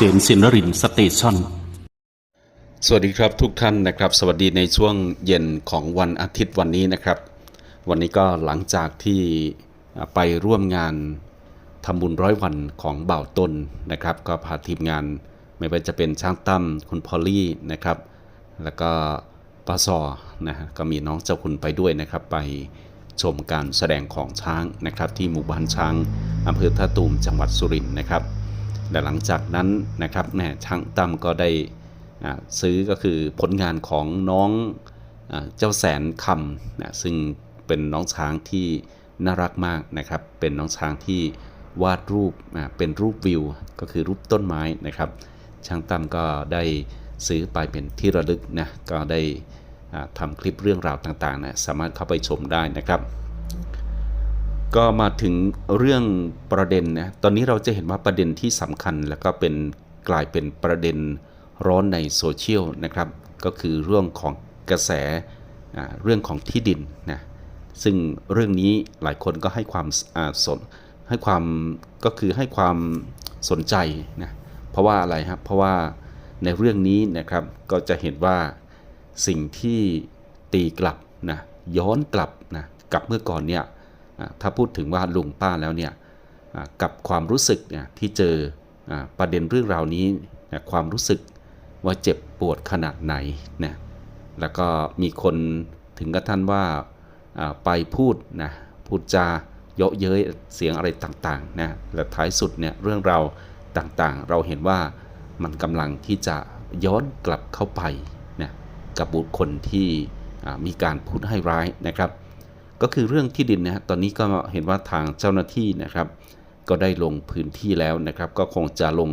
ษมสินรินสเตชันสวัสดีครับทุกท่านนะครับ สวัสดีในช่วงเย็นของวันอาทิตย์วันนี้นะครับ วันนี้ก็หลังจากที่ไปร่วมงานทำบุญร้อยวันของบ่าวตนนะครับ ก็พาทีมงานไม่ว่าจะเป็นช่างตั้มคุณพอลลี่นะครับ แล้วก็ป้าซอนะฮะก็มีน้องเจ้าคุณไปด้วยนะครับไปชมการแสดงของช้างนะครับ ที่หมู่บ้านช้างอำเภอท่าตูมจังหวัดสุรินทร์นะครับ และหลังจากนั้นนะครับแม่ช่างตั้มก็ได้ซื้อก็คือผลงานของน้องอเจ้าแสนคำนะซึ่งเป็นน้องช้างที่น่ารักมากนะครับ เป็นน้องช้างที่วาดรูปเป็นรูปวิว ก็คือรูปต้นไม้นะครับ ช่างตั้มก็ได้ซื้อไปเป็นที่ระลึกนะก็ได้ทำคลิปเรื่องราวต่างๆนะสามารถเข้าไปชมได้นะครับ ก็มาถึงเรื่องประเด็นนะตอนนี้เราจะเห็นว่าประเด็นที่สำคัญแล้วก็เป็นกลายเป็นประเด็นร้อนในโซเชียลนะครับ ก็คือเรื่องของกระแสเรื่องของที่ดินนะซึ่งเรื่องนี้หลายคนก็ให้ความอาสนให้ความก็คือให้ความสนใจนะเพราะว่าอะไรครับเพราะว่าในเรื่องนี้นะครับก็จะเห็นว่าสิ่งที่ตีกลับนะย้อนกลับนะกับเมื่อก่อนเนี่ย ถ้าพูดถึงว่าลุงป้าแล้วเนี่ยกับความรู้สึกเนี่ยที่เจอประเด็นเรื่องราวนี้นความรู้สึกว่าเจ็บปวดขนาดไหนนะแล้วก็มีคนถึงกับท่านว่าไปพูดนะพูดจาเยาะเย้ยเสียงอะไรต่างๆนะและท้ายสุดเนี่ยเรื่องราวต่างๆ เราเห็นว่ามันกำลังที่จะย้อนกลับเข้าไปนะกับบุคคลที่มีการพูดให้ร้ายนะครับ ก็คือเรื่องที่ดินนะตอนนี้ก็เห็นว่าทางเจ้าหน้าที่นะครับ ก็ได้ลงพื้นที่แล้วนะครับ ก็คงจะลง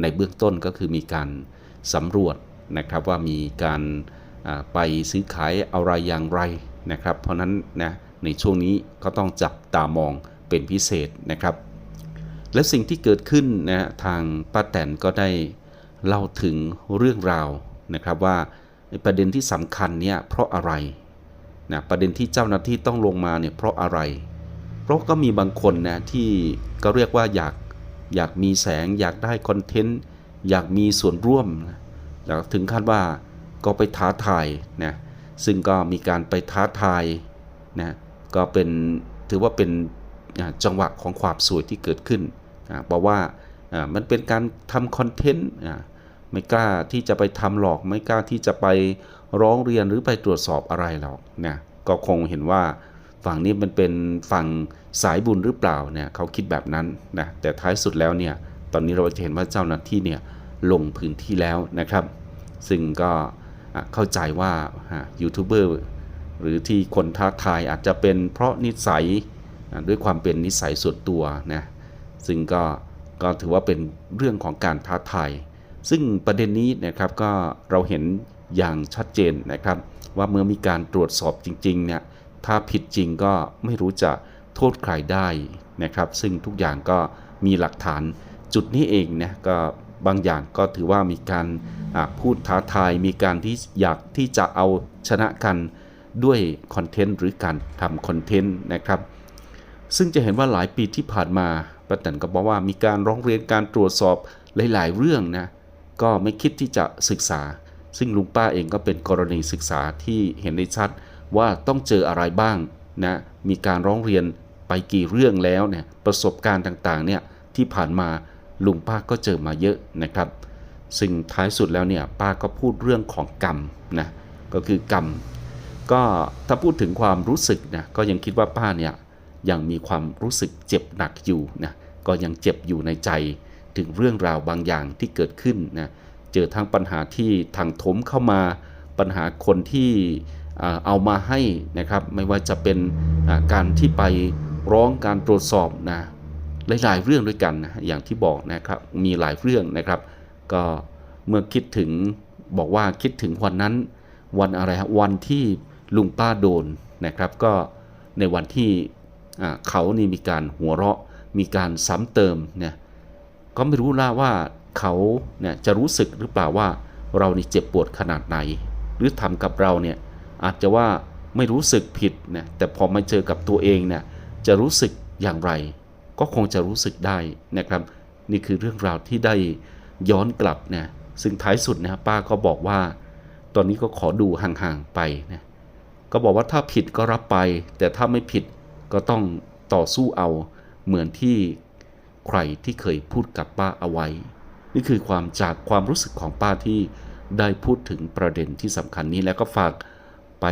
ในเบื้องต้นก็คือมีการสำรวจนะครับว่ามีการไปซื้อขายอะไรอย่างไรนะครับ เพราะนั้นนะในช่วงนี้ก็ต้องจับตามองเป็นพิเศษนะครับ และสิ่งที่เกิดขึ้นนะทางป้าแตนก็ได้เล่าถึงเรื่องราวนะครับว่าประเด็นที่สำคัญเนี่ยเพราะอะไร นะประเด็นที่เจ้าหน้าที่ต้องลงมาเนี่ยเพราะอะไร เพราะก็มีบางคนนะที่ก็เรียกว่าอยากอยากมีแสง อยากได้คอนเทนต์อยากมีส่วนร่วมนะแล้วถึงขั้นว่าก็ไปท้าทายนะซึ่งก็มีการไปท้าทายนะก็เป็นถือว่าเป็นจังหวะของความสวยที่เกิดขึ้นอ่าบอกว่ามันเป็นการทำคอนเทนต์ ไม่กล้าที่จะไปทำหรอกไม่กล้าที่จะไปร้องเรียนหรือไปตรวจสอบอะไรหรอกนะก็คงเห็นว่าฝั่งนี้มันเป็นฝั่งสายบุญหรือเปล่าเนี่ยเขาคิดแบบนั้นนะแต่ท้ายสุดแล้วเนี่ยตอนนี้เราจะเห็นว่าเจ้าหน้าที่เนี่ยลงพื้นที่แล้วนะครับ ซึ่งก็เข้าใจว่าอะยูทูบเบอร์หรือที่คนท้าทายอาจจะเป็นเพราะนิสัยด้วยความเป็นนิสัยส่วนตัวนะซึ่งก็ก็ถือว่าเป็นเรื่องของการท้าทาย ซึ่งประเด็นนี้นะครับก็เราเห็นอย่างชัดเจนนะครับ ว่าเมื่อมีการตรวจสอบจริงๆเนี่ยถ้าผิดจริงก็ไม่รู้จะโทษใครได้นะครับ ซึ่งทุกอย่างก็มีหลักฐานจุดนี้เองนะก็บางอย่างก็ถือว่ามีการพูดท้าทายมีการที่อยากที่จะเอาชนะกันด้วยคอนเทนต์หรือการทำคอนเทนต์นะครับ ซึ่งจะเห็นว่าหลายปีที่ผ่านมาป้าแตนก็บอกว่ามีการร้องเรียนการตรวจสอบหลาย ๆ เรื่องนะ ก็ไม่คิดที่จะศึกษา ซึ่งลุงป้าเองก็เป็นกรณีศึกษาที่เห็นได้ชัดว่าต้องเจออะไรบ้างนะมีการร้องเรียนไปกี่เรื่องแล้วเนี่ยประสบการณ์ต่างๆเนี่ยที่ผ่านมาลุงป้าก็เจอมาเยอะนะครับ ซึ่งท้ายสุดแล้วเนี่ยป้าก็พูดเรื่องของกรรมนะก็คือกรรม ก็ถ้าพูดถึงความรู้สึกนะก็ยังคิดว่าป้าเนี่ยยังมีความรู้สึกเจ็บหนักอยู่นะก็ยังเจ็บอยู่ในใจ ถึงเรื่องราวบางอย่างที่เกิดขึ้นนะเจอทั้งปัญหาที่ทางถมเข้ามาปัญหาคนที่เอามาให้นะครับไม่ว่าจะเป็นการที่ไปร้องการตรวจสอบนะหลายๆเรื่องด้วยกันนะอย่างที่บอกนะครับมีหลายเรื่องนะครับ ก็เมื่อคิดถึงบอกว่าคิดถึงวันนั้น วันอะไรฮะวันที่ลุงป้าโดนนะครับ ก็ในวันที่เขานี่มีการหัวเราะมีการซ้ำเติมเนี่ย ก็ไม่รู้ล่ะว่าเขาเนี่ยจะรู้สึกหรือเปล่าว่าเรานี่เจ็บปวดขนาดไหน หรือทำกับเราเนี่ยอาจจะว่าไม่รู้สึกผิดนะแต่พอมาเจอกับตัวเองเนี่ยจะรู้สึกอย่างไร ก็คงจะรู้สึกได้นะครับ นี่คือเรื่องราวที่ได้ย้อนกลับนะซึ่งท้ายสุดนะป้าก็บอกว่า ตอนนี้ก็ขอดูห่างๆไปนะก็บอกว่าถ้าผิดก็รับไป แต่ถ้าไม่ผิดก็ต้องต่อสู้เอาเหมือนที่ ใครที่เคยพูดกับป้าเอาไว้ นี่คือความจากความรู้สึกของป้าที่ได้พูดถึงประเด็นที่สำคัญนี้แล้วก็ฝากไป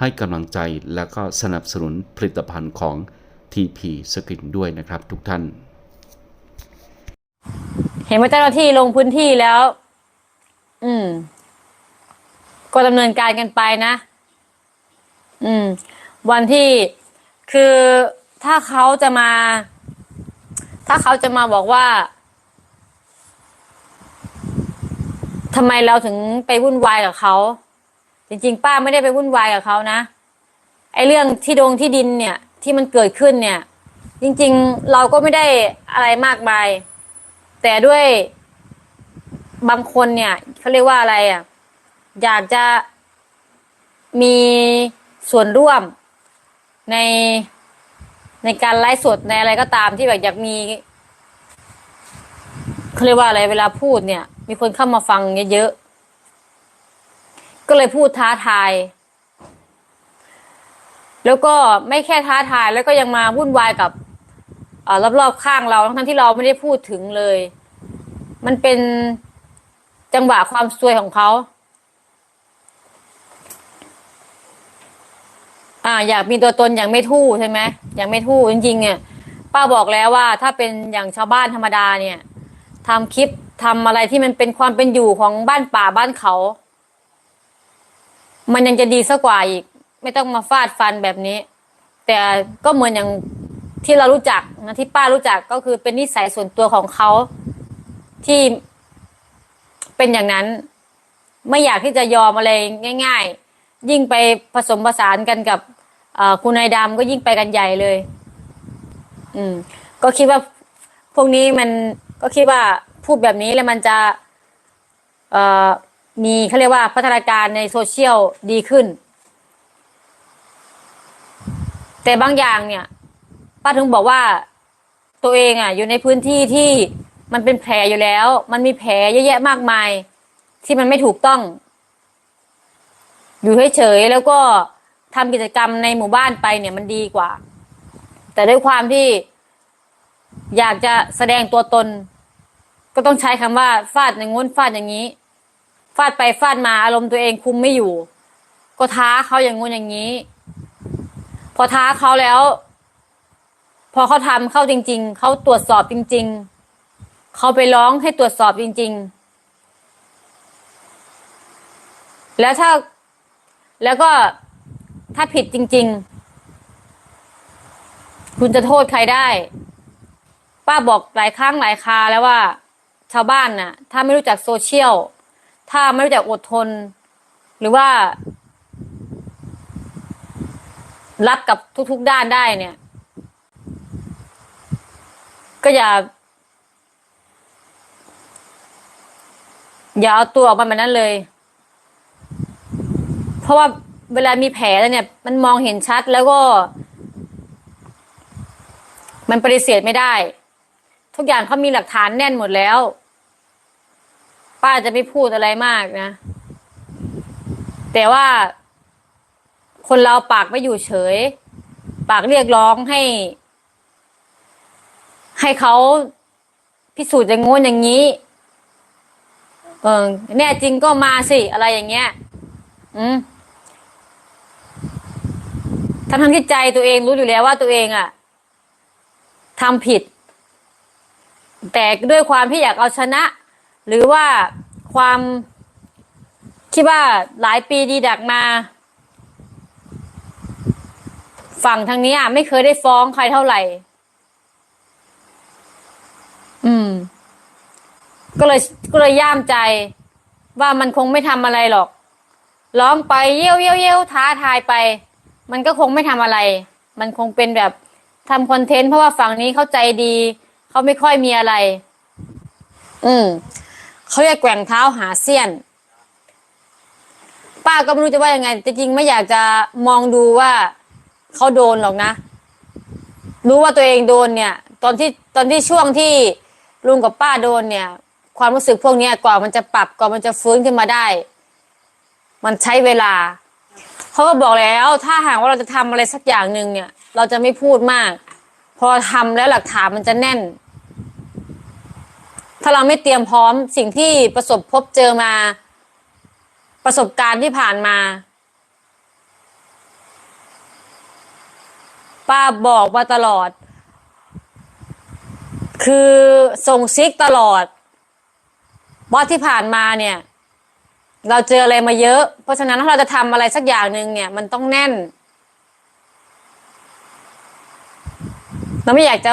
ให้กำลังใจแล้วก็สนับสนุนผลิตภัณฑ์ของ TP Skin ด้วยนะครับทุกท่าน เห็นว่าเจ้าหน้าที่ลงพื้นที่แล้ว อืม ก็ดำเนินการกันไปนะ อืม วันที่คือถ้าเขาจะมา ถ้าเขาจะมาบอกว่าทำไมเราถึงไปวุ่นวายกับเขา จริง ๆ ป้าไม่ได้ไปวุ่นวายกับเขานะไอ้เรื่องที่ดงที่ดินเนี่ย ที่มันเกิดขึ้นเนี่ย จริง ๆ เราก็ไม่ได้อะไรมากมาย แต่ด้วยบางคนเนี่ยเขาเรียกว่าอะไรอะ อยากจะมีส่วนร่วมใน ในการไลฟ์สดในอะไรก็ตามที่แบบอยากมีเขาเรียกว่าอะไรเวลาพูดเนี่ย มีคนเข้ามาฟังเยอะๆก็เลยพูดท้าทาย แล้วก็ไม่แค่ท้าทายแล้วก็ยังมาวุ่นวายกับอรอบๆข้างเราทั้งที่เราไม่ได้พูดถึงเลย มันเป็นจังหวะความซวยของเขา อ่า อยากมีตัวตนอย่างไม่ทู่ใช่ไหมอย่างไม่ทู่จริงๆเนี่ยป้าบอกแล้วว่าถ้าเป็นอย่างชาวบ้านธรรมดาเนี่ยทำคลิปทำอะไรที่มันเป็นความเป็นอยู่ของบ้านป่าบ้านเขา มันยังจะดีสักกว่าอีก ไม่ต้องมาฟาดฟันแบบนี้ แต่ก็เหมือนอย่างที่เรารู้จักนะที่ป้ารู้จักก็คือเป็นนิสัยส่วนตัวของเขาที่เป็นอย่างนั้น ไม่อยากที่จะยอมอะไรง่าย ๆ ยิ่งไปผสมผสานกันกับ คุณนายดำก็ยิ่งไปกันใหญ่เลย อืม ก็คิดว่าพวกนี้มันก็คิดว่าพูดแบบนี้แล้วมันจะเอ่อมีเขาเรียกว่าพัฒนาการในโซเชียลดีขึ้น แต่บางอย่างเนี่ยป้าถึงบอกว่าตัวเองอะ อยู่ในพื้นที่ที่มันเป็นแผลอยู่แล้ว มันมีแผลเยอะแยะมากมาย ที่มันไม่ถูกต้อง อยู่เฉยๆแล้วก็ ทำกิจกรรมในหมู่บ้านไปเนี่ยมันดีกว่า แต่ด้วยความที่อยากจะแสดงตัวตน ก็ต้องใช้คำว่าฟาดอย่างงู้นฟาดอย่างนี้ ฟาดไปฟาดมาอารมณ์ตัวเองคุมไม่อยู่ ก็ท้าเขาอย่างงู้นอย่างนี้ พอท้าเขาแล้ว พอเขาทำเข้าจริง ๆเขาตรวจสอบจริง ๆเขาไปร้องให้ตรวจสอบจริง ๆ แล้วถ้าแล้วก็ ถ้าผิดจริง ๆ คุณจะโทษใครได้ ป้าบอกหลายครั้งหลายคาแล้วว่า ชาวบ้านน่ะ ถ้าไม่รู้จักโซเชียล ถ้าไม่รู้จักอดทน หรือว่า รับกับทุกๆด้านได้เนี่ย ก็อย่าอย่าเอาตัวออกมาแบบนั้นเลย เพราะว่า เวลามีแผลแล้วเนี่ย มันมองเห็นชัดแล้วก็ มันปฏิเสธไม่ได้ ทุกอย่างเขามีหลักฐานแน่นหมดแล้ว ป้าจะไม่พูดอะไรมากนะ แต่ว่า คนเราปากไม่อยู่เฉย ปากเรียกร้องให้ ให้เขาพิสูจน์อย่างงู้นอย่างนี้ เออแน่จริงก็มาสิ อะไรอย่างเงี้ย อืม ทั้งทั้งที่ใจตัวเองรู้อยู่แล้วว่าตัวเองอะทำผิด แต่ด้วยความที่อยากเอาชนะ หรือว่าความคิดว่าหลายปีดีดักมา ฝั่งทางนี้อะไม่เคยได้ฟ้องใครเท่าไหร่ อืม ก็เลยก็เลยย่ามใจ ว่ามันคงไม่ทำอะไรหรอก ร้องไปเยี่ยวเยี่ยวเยี่ยวท้าทายไป มันก็คงไม่ทำอะไร มันคงเป็นแบบทำคอนเทนต์เพราะว่าฝั่งนี้เข้าใจดี เขาไม่ค่อยมีอะไร อืมเขาจะแกว่งเท้าหาเสี้ยน ป้าก็ไม่รู้จะว่ายังไงจริงๆไม่อยากจะมองดูว่าเขาโดนหรอกนะ รู้ว่าตัวเองโดนเนี่ย ตอนที่ตอนที่ช่วงที่ลุงกับป้าโดนเนี่ย ความรู้สึกพวกนี้กว่ามันจะปรับกว่ามันจะฟื้นขึ้นมาได้ มันใช้เวลา เขาก็บอกแล้ว ถ้าหากว่าเราจะทำอะไรสักอย่างหนึ่งเนี่ย เราจะไม่พูดมาก พอทำแล้วหลักฐานมันจะแน่น ถ้าเราไม่เตรียมพร้อมสิ่งที่ประสบพบเจอมา ประสบการณ์ที่ผ่านมา ป้าบอกมาตลอด คือส่งซิกตลอดว่าที่ผ่านมาเนี่ย เราเจออะไรมาเยอะ เพราะฉะนั้นถ้าเราจะทำอะไรสักอย่างหนึ่งเนี่ย มันต้องแน่น เราไม่อยากจะ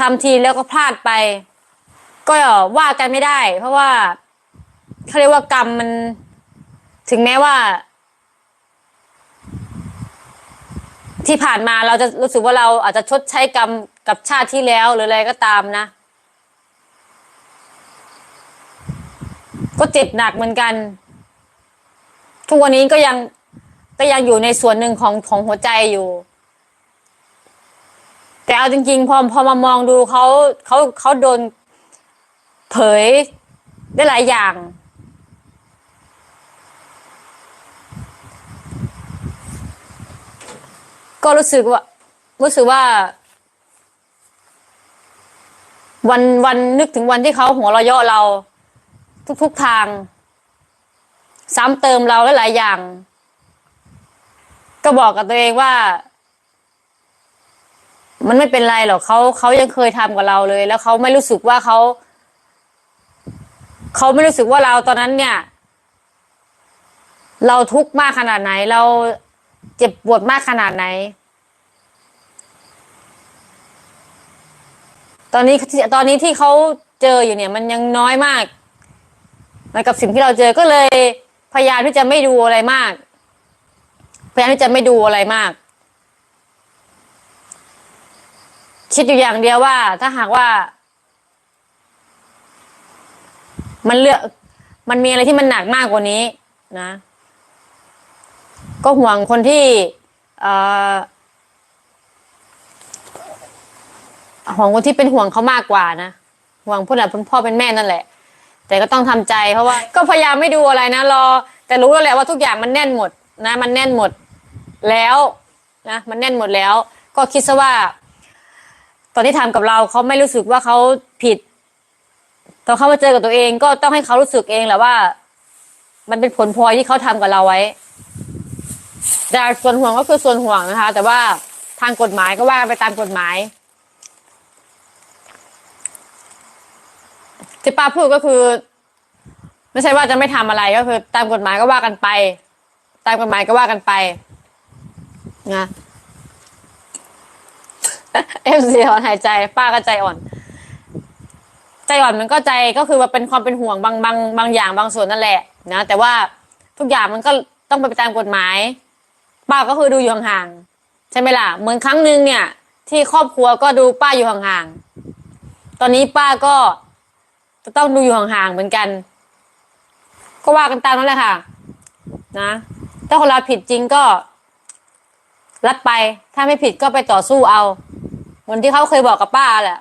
ทำทีแล้วก็พลาดไป ก็ว่ากันไม่ได้ เพราะว่าเขาเรียกว่ากรรมมันถึงแม้ว่า ที่ผ่านมาเราจะรู้สึกว่าเราอาจจะชดใช้กรรมกับชาติที่แล้วหรืออะไรก็ตามนะ ก็เจ็บหนักเหมือนกัน ทุกวันนี้ก็ยังก็ยังอยู่ในส่วนหนึ่งของของหัวใจอยู่ แต่เอาจริงๆ พอพอมามองดูเขาเขาเขาโดนเผยได้หลายอย่าง ก็รู้สึกว่า รู้สึกว่า วันวันนึกถึงวันที่เขาหัวเราะเยาะเรา ทุกๆทาง ซ้ำเติมเราหลายๆอย่าง ก็บอกกับตัวเองว่า มันไม่เป็นไรหรอกเขาเขายังเคยทำกับเราเลย แล้วเขาไม่รู้สึกว่าเขาเขาไม่รู้สึกว่าเราตอนนั้นเนี่ย เราทุกข์มากขนาดไหน เราเจ็บปวดมากขนาดไหน ตอนนี้ตอนนี้ที่เขาเจออยู่เนี่ย มันยังน้อยมาก เหมือนกับสิ่งที่เราเจอก็เลยพยายามที่จะไม่ดูอะไรมาก พยายามที่จะไม่ดูอะไรมาก คิดอยู่อย่างเดียวว่า ถ้าหากว่า มันเลือก มันมีอะไรที่มันหนักมากกว่านี้นะ ก็ห่วงคนที่ห่วงคนที่เป็นห่วงเขามากกว่านะห่วงผู้หลักผู้พ่อเป็นแม่นั่นแหละ แต่ก็ต้องทำใจเพราะว่า ก็พยายามไม่ดูอะไรนะรอ แต่รู้แล้วแหละว่าทุกอย่างมันแน่นหมดนะ มันแน่นหมดแล้วนะมันแน่นหมดแล้ว ก็คิดซะว่า ตอนที่ทำกับเราเขาไม่รู้สึกว่าเขาผิดตอนเขามาเจอกับตัวเองก็ต้องให้เขารู้สึกเองแหละว่า มันเป็นผลพลอยที่เขาทำกับเราไว้แต่ส่วนห่วงก็คือส่วนห่วงนะคะ แต่ว่าทางกฎหมายก็ว่าไปตามกฎหมาย ที่ป้าพูดก็คือ ไม่ใช่ว่าจะไม่ทำอะไรก็คือ ตามกฎหมายก็ว่ากันไป ตามกฎหมายก็ว่ากันไปนะเอฟซีอ่อนหายใจ ป้าก็ใจอ่อน ใจอ่อนมันก็ใจก็คือว่าเป็นความเป็นห่วงบางบางบางอย่างบางส่วนนั่นแหละ นะแต่ว่าทุกอย่างมันก็ต้องไปตามกฎหมาย ป้าก็คือดูอยู่ห่างๆใช่ไหมล่ะเหมือนครั้งหนึ่งเนี่ย ที่ครอบครัวก็ดูป้าอยู่ห่างๆตอนนี้ป้าก็ จะต้องดูอยู่ห่างๆเหมือนกัน ก็ว่ากันตามนั้นแหละค่ะ นะ ถ้าคนเราผิดจริงก็รับไป ถ้าไม่ผิดก็ไปต่อสู้เอาเหมือนที่เขาเคยบอกกับป้าแหละ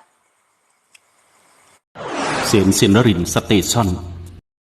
เสียงสินรินสเตชัน